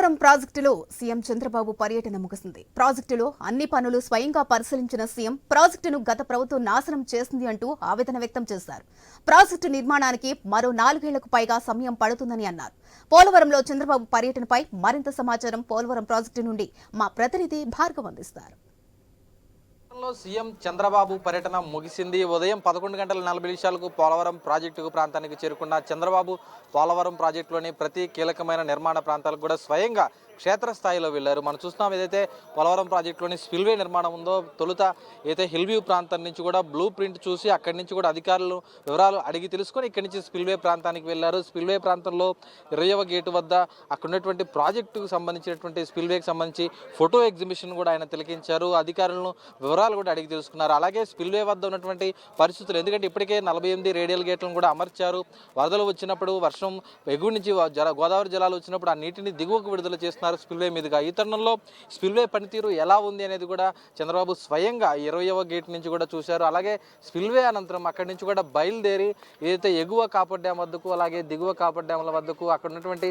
పోలవరం ప్రాజెక్టులో సీఎం చంద్రబాబు పర్యటన ముగిసింది. ప్రాజెక్టులో అన్ని పనులు స్వయంగా పరిశీలించిన సీఎం ప్రాజెక్టును గత ప్రభుత్వం నాశనం చేసింది అంటూ ఆవేదన వ్యక్తం చేశారు. ప్రాజెక్టు నిర్మాణానికి మరో నాలుగేళ్ళకు పైగా సమయం పడుతుందని అన్నారు. పోలవరంలో చంద్రబాబు పర్యటనపై మరింత సమాచారం పోలవరం ప్రాజెక్టు నుండి మా ప్రతినిధి భార్గవ్ అందిస్తారు. సీఎం చంద్రబాబు పర్యటన ముగిసింది. ఉదయం పదకొండు గంటల నలభై నిమిషాలకు పోలవరం ప్రాజెక్టు ప్రాంతానికి చేరుకున్న చంద్రబాబు పోలవరం ప్రాజెక్టులోని ప్రతి కీలకమైన నిర్మాణ ప్రాంతాలకు కూడా స్వయంగా క్షేత్రస్థాయిలో వెళ్ళారు. మనం చూస్తున్నాం ఏదైతే పోలవరం ప్రాజెక్టులోని స్పిల్వే నిర్మాణం ఉందో తొలుత అయితే హిల్వ్యూ ప్రాంతం నుంచి కూడా బ్లూ ప్రింట్ చూసి అక్కడి నుంచి కూడా అధికారులు వివరాలు అడిగి తెలుసుకొని ఇక్కడి నుంచి స్పిల్వే ప్రాంతానికి వెళ్ళారు. స్పిల్వే ప్రాంతంలో ఇరవయవ గేటు వద్ద అక్కడ ఉన్నటువంటి ప్రాజెక్టుకు సంబంధించినటువంటి స్పిల్వేకి సంబంధించి ఫోటో ఎగ్జిబిషన్ కూడా ఆయన తిలకించారు. అధికారులను వివరాలు కూడా అడిగి తెలుసుకున్నారు. అలాగే స్పిల్వే వద్ద ఉన్నటువంటి పరిస్థితులు ఎందుకంటే ఇప్పటికే నలభై ఎనిమిది రేడియల్ గేట్లను కూడా అమర్చారు. వరదలు వచ్చినప్పుడు వర్షం ఎగువ నుంచి గోదావరి జలాలు వచ్చినప్పుడు ఆ నీటిని దిగువకు విడుదల చేస్తున్నారు. స్పిల్వే మీదుగా. ఈ తరుణంలో స్పిల్వే పనితీరు ఎలా ఉంది అనేది కూడా చంద్రబాబు స్వయంగా ఇరవయవ గేట్ నుంచి కూడా చూశారు. అలాగే స్పిల్వే అనంతరం అక్కడి నుంచి కూడా బయలుదేరి ఏదైతే ఎగువ కాపర్ డ్యామ్ వద్దకు అలాగే దిగువ కాపర్ డ్యామ్ల వద్దకు అక్కడ ఉన్నటువంటి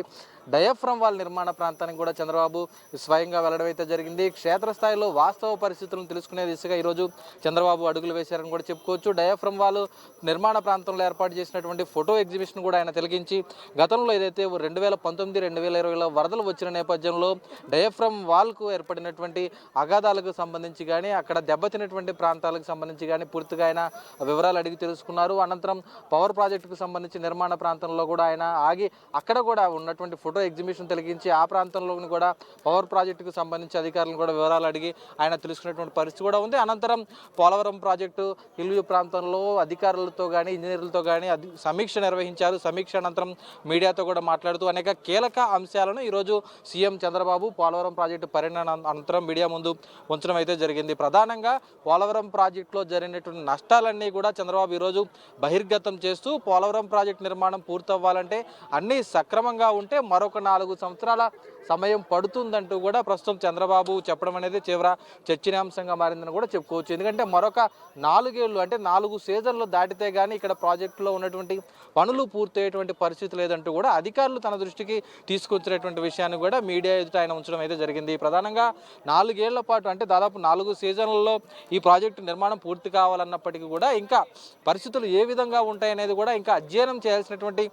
డయాఫ్రమ్ వాల్ నిర్మాణ ప్రాంతానికి కూడా చంద్రబాబు స్వయంగా వెళ్ళడం అయితే జరిగింది. క్షేత్రస్థాయిలో వాస్తవ పరిస్థితులను తెలుసుకునే దిశగా ఈరోజు చంద్రబాబు అడుగులు వేశారని కూడా చెప్పుకోవచ్చు. డయాఫ్రమ్ వాల్ నిర్మాణ ప్రాంతంలో ఏర్పాటు చేసినటువంటి ఫోటో ఎగ్జిబిషన్ కూడా ఆయన తొలగించి గతంలో ఏదైతే రెండు వేల పంతొమ్మిది రెండు వేల ఇరవైలో వరదలు వచ్చిన నేపథ్యం నేపథ్యంలో డయఫ్రమ్ వాల్కు ఏర్పడినటువంటి అగాధాలకు సంబంధించి కానీ అక్కడ దెబ్బతినటువంటి ప్రాంతాలకు సంబంధించి కానీ పూర్తిగా ఆయన వివరాలు అడిగి తెలుసుకున్నారు. అనంతరం పవర్ ప్రాజెక్టుకు సంబంధించి నిర్మాణ ప్రాంతంలో కూడా ఆయన ఆగి అక్కడ కూడా ఉన్నటువంటి ఫోటో ఎగ్జిబిషన్ తొలగించి ఆ ప్రాంతంలోని కూడా పవర్ ప్రాజెక్టుకు సంబంధించి అధికారులను కూడా వివరాలు అడిగి ఆయన తెలుసుకున్నటువంటి పరిస్థితి కూడా ఉంది. అనంతరం పోలవరం ప్రాజెక్టు హిల్వ్యూ ప్రాంతంలో అధికారులతో కానీ ఇంజనీర్లతో కానీ సమీక్ష నిర్వహించారు. సమీక్ష అనంతరం మీడియాతో కూడా మాట్లాడుతూ అనేక కీలక అంశాలను ఈరోజు సీఎం చంద్రబాబు పోలవరం ప్రాజెక్టు పరిణామం అనంతరం మీడియా ముందు ఉంచడం అయితే జరిగింది. ప్రధానంగా పోలవరం ప్రాజెక్టులో జరిగినటువంటి నష్టాలన్నీ కూడా చంద్రబాబు ఈరోజు బహిర్గతం చేస్తూ పోలవరం ప్రాజెక్టు నిర్మాణం పూర్తవ్వాలంటే అన్నీ సక్రమంగా ఉంటే మరొక నాలుగు సంవత్సరాల సమయం పడుతుందంటూ కూడా ప్రస్తుతం చంద్రబాబు చెప్పడం అనేది తీవ్ర చర్చనీయాంశంగా మారిందని కూడా చెప్పుకోవచ్చు. ఎందుకంటే మరొక నాలుగేళ్ళు అంటే నాలుగు సీజన్లు దాటితే కానీ ఇక్కడ ప్రాజెక్టులో ఉన్నటువంటి పనులు పూర్తయ్యేటువంటి పరిస్థితి లేదంటూ కూడా అధికారులు తన దృష్టికి తీసుకొచ్చినటువంటి విషయాన్ని కూడా మీడియా ఎదుట ఆయన ఉంచడం అయితే జరిగింది. ప్రధానంగా నాలుగేళ్ళ పాటు అంటే దాదాపు నాలుగు సీజన్లలో ఈ ప్రాజెక్టు నిర్మాణం పూర్తి కావాలన్నప్పటికీ కూడా ఇంకా పరిస్థితులు ఏ విధంగా ఉంటాయనేది కూడా ఇంకా అధ్యయనం చేయాల్సినటువంటి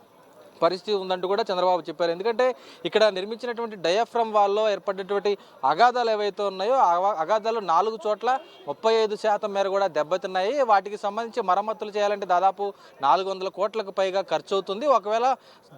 పరిస్థితి ఉందంటూ కూడా చంద్రబాబు చెప్పారు. ఎందుకంటే ఇక్కడ నిర్మించినటువంటి డయాఫ్రమ్ వాల్లో ఏర్పడినటువంటి అగాధాలు ఏవైతే ఉన్నాయో అగాధాలు నాలుగు చోట్ల ముప్పై ఐదు శాతం మేర కూడా దెబ్బతిన్నాయి. వాటికి సంబంధించి మరమ్మతులు చేయాలంటే దాదాపు నాలుగు వందల కోట్లకు పైగా ఖర్చు అవుతుంది ఒకవేళ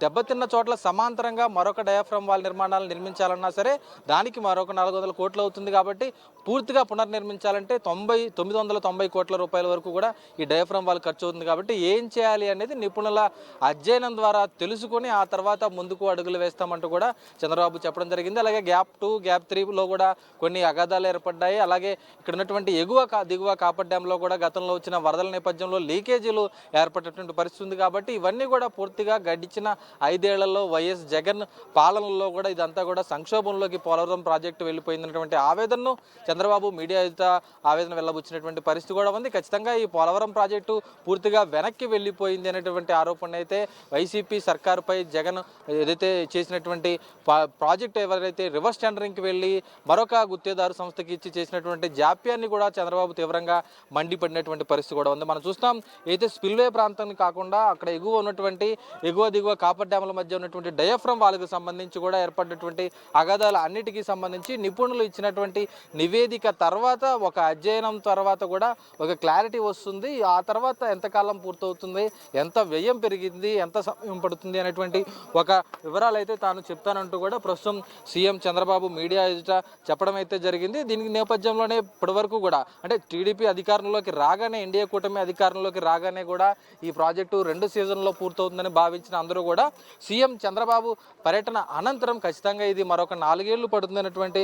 దెబ్బతిన్న చోట్ల సమాంతరంగా మరొక డయాఫ్రమ్ వాల్ నిర్మాణాలు నిర్మించాలన్నా సరే దానికి మరొక నాలుగు వందల కోట్లు అవుతుంది కాబట్టి పూర్తిగా పునర్నిర్మించాలంటే తొంభై తొమ్మిది వందల తొంభై కోట్ల రూపాయల వరకు కూడా ఈ డయాఫ్రమ్ వాల్ ఖర్చు అవుతుంది కాబట్టి ఏం చేయాలి అనేది నిపుణుల అధ్యయనం ద్వారా తెలుసుకొని ఆ తర్వాత ముందుకు అడుగులు వేస్తామంటూ కూడా చంద్రబాబు చెప్పడం జరిగింది. అలాగే గ్యాప్ టూ గ్యాప్ త్రీలో కూడా కొన్ని అగాధాలు ఏర్పడ్డాయి. అలాగే ఇక్కడ ఉన్నటువంటి ఎగువ కా దిగువ కాపర్ డ్యాంలో కూడా గతంలో వచ్చిన వరదల నేపథ్యంలో లీకేజీలు ఏర్పడేటువంటి పరిస్థితి ఉంది కాబట్టి ఇవన్నీ కూడా పూర్తిగా గడిచిన ఐదేళ్ళలో వైఎస్ జగన్ పాలనలో కూడా ఇదంతా కూడా సంక్షోభంలోకి పోలవరం ప్రాజెక్టు వెళ్ళిపోయిందన్నటువంటి ఆవేదనను చంద్రబాబు మీడియా ఎదుట ఆవేదన వెళ్ళబుచ్చినటువంటి పరిస్థితి కూడా ఉంది. ఖచ్చితంగా ఈ పోలవరం ప్రాజెక్టు పూర్తిగా వెనక్కి వెళ్ళిపోయింది అనేటువంటి ఆరోపణ అయితే వైసీపీ సర్కారుపై జగన్ ఏదైతే చేసినటువంటి పా- ప్రాజెక్ట్ ఎవరైతే రివర్స్ టెండరింగ్కి వెళ్ళి మరొక గుత్తేదారు సంస్థకి ఇచ్చి చేసినటువంటి జాప్యాన్ని కూడా చంద్రబాబు తీవ్రంగా మండిపడినటువంటి పరిస్థితి కూడా ఉంది. మనం చూస్తాం అయితే స్పిల్వే ప్రాంతాన్ని కాకుండా అక్కడ ఎగువ ఉన్నటువంటి ఎగువ దిగువ కాపర్ డ్యాముల మధ్య ఉన్నటువంటి డయాఫ్రమ్ వాళ్ళకి సంబంధించి కూడా ఏర్పడినటువంటి అగాధాల అన్నిటికీ సంబంధించి నిపుణులు ఇచ్చినటువంటి నివేదిక తర్వాత ఒక అధ్యయనం తర్వాత కూడా ఒక క్లారిటీ వస్తుంది. ఆ తర్వాత ఎంతకాలం పూర్తవుతుంది ఎంత వ్యయం పెరిగింది ఎంత సమయం పడుతుంది అనేటువంటి ఒక వివరాలు అయితే తాను చెప్తానంటూ కూడా ప్రస్తుతం సీఎం చంద్రబాబు మీడియా ఎదుట చెప్పడం అయితే జరిగింది. దీనికి నేపథ్యంలోనే ఇప్పటివరకు కూడా అంటే టీడీపీ అధికారంలోకి రాగానే ఎన్డీఏ కూటమి అధికారంలోకి రాగానే కూడా ఈ ప్రాజెక్టు రెండు సీజన్లో పూర్తవుతుందని భావించిన అందరూ కూడా సీఎం చంద్రబాబు పర్యటన అనంతరం ఖచ్చితంగా ఇది మరొక నాలుగేళ్ళు పడుతుందన్నటువంటి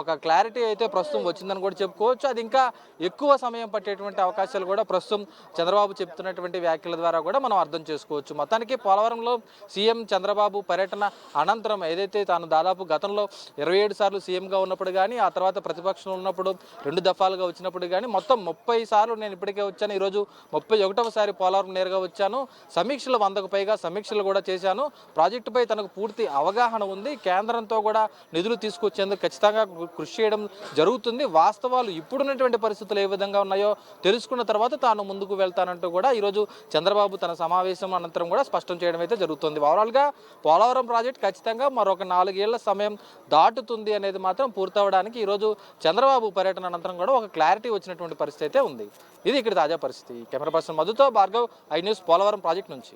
ఒక క్లారిటీ అయితే ప్రస్తుతం వచ్చిందని కూడా చెప్పుకోవచ్చు. అది ఇంకా ఎక్కువ సమయం పట్టేటువంటి అవకాశాలు కూడా ప్రస్తుతం చంద్రబాబు చెప్తున్నటువంటి వ్యాఖ్యల ద్వారా కూడా మనం అర్థం చేసుకోవచ్చు. మొత్తానికి పోలవరంలో గతంలో సీఎం చంద్రబాబు పర్యటన అనంతరం ఏదైతే తాను దాదాపు గతంలో ఇరవై ఏడు సార్లు సీఎంగా ఉన్నప్పుడు కానీ ఆ తర్వాత ప్రతిపక్షంలో ఉన్నప్పుడు రెండు దఫాలుగా వచ్చినప్పుడు కానీ మొత్తం ముప్పై సార్లు నేను ఇప్పటికే వచ్చాను. ఈరోజు ముప్పై ఒకటవసారి పోలవరం నేరుగా వచ్చాను. సమీక్షలు వందకు పైగా సమీక్షలు కూడా చేశాను. ప్రాజెక్టుపై తనకు పూర్తి అవగాహన ఉంది. కేంద్రంతో కూడా నిధులు తీసుకొచ్చేందుకు ఖచ్చితంగా కృషి చేయడం జరుగుతుంది. వాస్తవాలు ఇప్పుడున్నటువంటి పరిస్థితులు ఏ విధంగా ఉన్నాయో తెలుసుకున్న తర్వాత తాను ముందుకు వెళ్తానంటూ కూడా ఈరోజు చంద్రబాబు తన సమావేశం అనంతరం కూడా స్పష్టం చేయడం అయితే జరుగుతుంది. ఓవరాల్గా పోలవరం ప్రాజెక్ట్ ఖచ్చితంగా మరొక నాలుగేళ్ళ సమయం దాటుతుంది అనేది మాత్రం పూర్తవడానికి ఈరోజు చంద్రబాబు పర్యటన అనంతరం కూడా ఒక క్లారిటీ వచ్చినటువంటి పరిస్థితి అయితే ఉంది. ఇది ఇక్కడ తాజా పరిస్థితి. Camera person మధుతో Bhargav I news Polavaram project నుంచి.